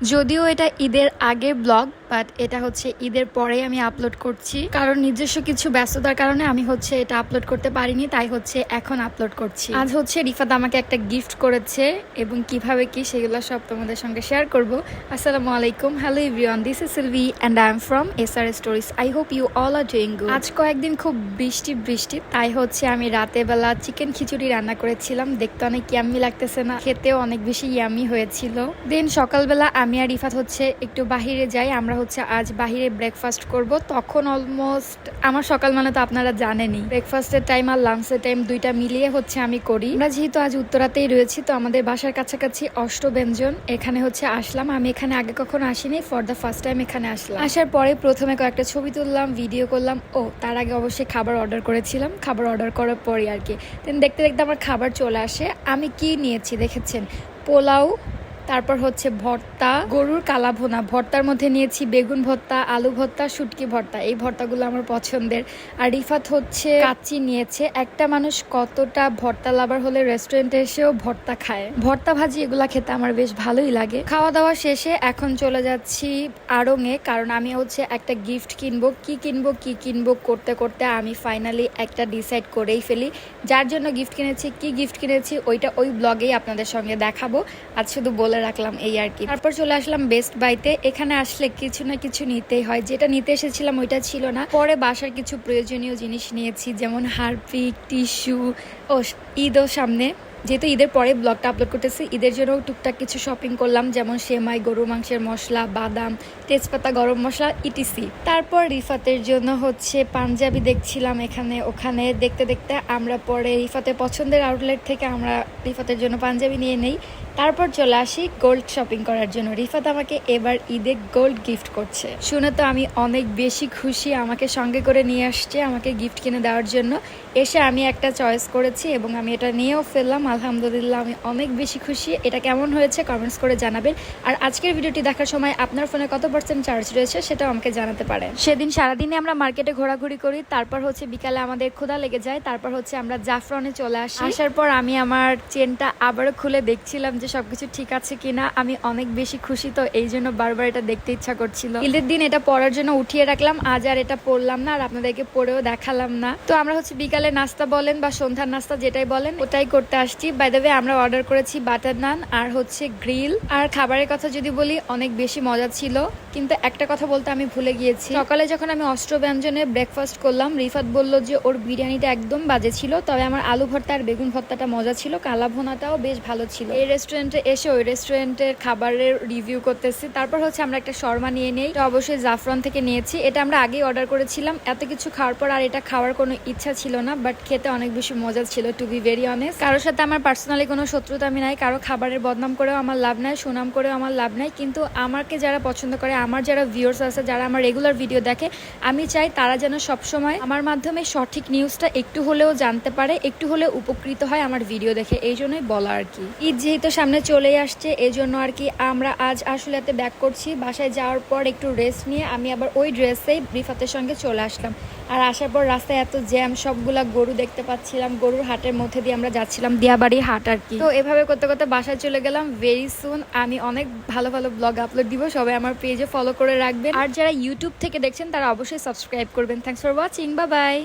যদিও এটা ঈদের আগের ব্লগ বাট এটা হচ্ছে ঈদের পরেই আমি আপলোড করছি। কারণ নিজস্ব কিছু ব্যস্ততার কারণে আমি হচ্ছে এটা আপলোড করতে পারিনি, তাই হচ্ছে এখন আপলোড করছি। আজ হচ্ছে রিফাত আমাকে একটা গিফট করেছে এবং কীভাবে কি সেগুলো সব তোমাদের সঙ্গে শেয়ার করব। আসসালামু আলাইকুম। Hello everyone this is Silvi and I am from S R stories I hope you all are doing good আজ কয়েকদিন খুব বৃষ্টি বৃষ্টি, তাই হচ্ছে আমি রাতে বেলা চিকেন খিচুড়ি রান্না করেছিলাম। দেখতে অনেক ইয়াম্মি লাগতেছে না, খেতেও অনেক বেশি ইয়াম্মি হয়েছিল। দেন সকালবেলা আমি আর রিফাত হচ্ছে একটু বাহিরে যাই, আমরা হচ্ছে আজ বাহিরে ব্রেকফাস্ট করব। তখন অলমোস্ট আমার সকাল মানে তো আপনারা জানেনই। ব্রেকফাস্টের টাইম আর লাঞ্চের টাইম দুইটা মিলিয়ে হচ্ছে আমি করি। আমরা যেহেতু আজ উত্তরাতেই রয়েছি, তো আমাদের বাসার কাছাকাছি অষ্টব্যঞ্জন। এখানে হচ্ছে আসলাম। আমি এখানে আগে কখনো আসিনি ফর দ্য ফার্স্ট টাইম এখানে আসলাম। আসার পরে প্রথমে কয়েকটা ছবি তুললাম ভিডিও করলাম। ও, তার আগে অবশ্যই খাবার অর্ডার করেছিলাম। খাবার অর্ডার করার পরই আর কি। দেখতে দেখতে আমার খাবার চলে আসে। আমি কি নিয়েছি দেখেছেন? পোলাও তারপর হচ্ছে ভর্তা, গরুর কালা ভোনা। ভর্তার মধ্যে নিয়েছি বেগুন ভর্তা, আলু ভর্তা, শুটকি ভর্তা। এই ভর্তাগুলো আমার পছন্দের। আর রিফাত হচ্ছে কাচ্চি নিয়েছে। একটা মানুষ কতটা ভর্তা লাভার হলে রেস্টুরেন্টে এসেও ভর্তা খায়। ভর্তা ভাজি এগুলা খেতে আমার বেশ ভালোই লাগে। খাওয়া দাওয়া শেষে এখন চলে যাচ্ছি আড়ংয়ে কারণ আমি হচ্ছে একটা গিফট কিনবো। কি কিনবো কি কিনবো করতে করতে আমি ফাইনালি একটা ডিসাইড করেই ফেলি। যার জন্য গিফট কিনেছি, কি গিফট কিনেছি, ওইটা ওই ব্লগেই আপনাদের সঙ্গে দেখাবো। আজ শুধু বলে রাখলাম এই আর কি। তারপর চলে আসলাম বেস্ট বাইতে এখানে আসলে কিছু না কিছু নিতেই হয়। যেটা নিতে এসেছিলাম ওইটা ছিল না। পরে বাসার কিছু প্রয়োজনীয় জিনিস নিয়েছি, যেমন হারপিক, টিস্যু, ও, ঈদও সামনে। যেহেতু ঈদের পরে ব্লগটা আপলোড করতেছি, ঈদের জন্য টুকটাক কিছু শপিং করলাম, যেমন সেমাই গরু মাংসের মশলা, বাদাম, তেজপাতা, গরম মশলা ইটিসি তারপর রিফাতের জন্য হচ্ছে পাঞ্জাবি দেখছিলাম এখানে, ওখানে দেখতে দেখতে আমরা পরে রিফাতের পছন্দের আউটলেট থেকে আমরা রিফাতের জন্য পাঞ্জাবি নিয়ে নেই। তারপর চলে আসি গোল্ড শপিং করার জন্য। রিফাত আমাকে এবার ঈদে গোল্ড গিফট করছে। শুনে তো আমি অনেক বেশি খুশি, আমাকে সঙ্গে করে নিয়ে আসছে আমাকে গিফট কিনে দেওয়ার জন্য। এসে আমি একটা চয়েস করেছি এবং আমি এটা নিয়েও ফেললাম আলহামদুলিল্লাহ, আমি অনেক বেশি খুশি। এটা কেমন হয়েছে কমেন্টস করে জানাবেন। আর আজকের ভিডিওটি দেখার সময় আপনার ফোনে কত পার্সেন্ট চার্জ রয়েছে সেটাও আমাকে জানাতে পারেন। সেদিন সারাদিনে আমরা মার্কেটে ঘোরাঘুরি করি, তারপর হচ্ছে বিকালে আমাদের ক্ষুধা লেগে যায়, তারপর হচ্ছে আমরা জাফরনে চলে আসি। আসার পর আমি আমার চেনটা আবারও খুলে দেখছিলাম যে সবকিছু ঠিক আছে কিনা। আমি অনেক বেশি খুশি তো, এই জন্য বারবার এটা দেখতে ইচ্ছা করছিল। ঈদের দিন এটা পরার জন্য উঠিয়ে রাখলাম, আজ আর এটা পরলাম না আর আপনাদেরকে পরেও দেখালাম না। তো আমরা হচ্ছে বিকালে নাস্তা বলেন বা সন্ধ্যার নাস্তা যেটাই বলেন, ওটাই করতে আসছি। বাই দ্য ওয়ে আমরা অর্ডার করেছি বাটার নান আর হচ্ছে গ্রিল আর খাবারের কথা যদি বলি, অনেক বেশি মজা ছিল। কিন্তু একটা কথা বলতে আমি ভুলে গিয়েছি। সকালে যখন আমি অস্ত্র ব্যঞ্জনে ব্রেকফাস্ট করলাম, রিফাত বলল যে ওর বিরিয়ানিটা একদম বাজে ছিল, তবে আমার আলু ভর্তা আর বেগুন ভর্তাটা মজা ছিল কালা ভোনাটাও বেশ ভালো ছিল। এই রেস্টুরেন্টে এসে ওই রেস্টুরেন্টের খাবারের রিভিউ করতেছি। তারপর হচ্ছে আমরা একটা শর্মা নিয়ে নেই অবশ্যই জাফরান থেকে নিয়েছি। এটা আমরা আগেই অর্ডার করেছিলাম। এত কিছু খাওয়ার পর আর এটা খাওয়ার কোনো ইচ্ছা ছিল না বাট খেতে অনেক বেশি মজা ছিল টু বি ভেরি অনেস্ট কারোর সাথে আমার পার্সোনালি কোনো শত্রুতা আমি নাই, কারও খাবারের বদনাম করেও আমার লাভ নাই, সুনাম করেও আমার লাভ নাই, কিন্তু আমাকে যারা পছন্দ করে, আমার যারা ভিউয়ার্স আছে, যারা আমার রেগুলার ভিডিও দেখে, আমি চাই তারা যেন সবসময় আমার মাধ্যমে সঠিক নিউজটা একটু হলেও জানতে পারে, একটু হলেও উপকৃত হয় আমার ভিডিও দেখে, এই জন্যই বলা আর কি। ঈদ যেহেতু সামনে চলেই আসছে এই জন্য আর কি আমরা আজ আসলে এতে ব্যাক করছি, বাসায় যাওয়ার পর একটু রেস্ট নিয়ে আমি আবার ওই ড্রেসেই রিফাতের সঙ্গে চলে আসলাম। আর আসার পর রাস্তায় এত জ্যাম, সবগুলা গরু দেখতে পাচ্ছিলাম। গরুর হাটের মধ্যে দিয়ে আমরা যাচ্ছিলাম দিয়াবাড়ি হাট আর কি। তো এভাবে করতে করতে বাসায় চলে গেলাম ভেরি সুন আমি অনেক ভালো ভালো ব্লগ আপলোড দিব, সবাই আমার পেজে ফলো করে রাখবেন। আর যারা ইউটিউব থেকে দেখছেন, তারা অবশ্যই সাবস্ক্রাইব করবেন। থ্যাংকস ফর ওয়াচিং বা বাই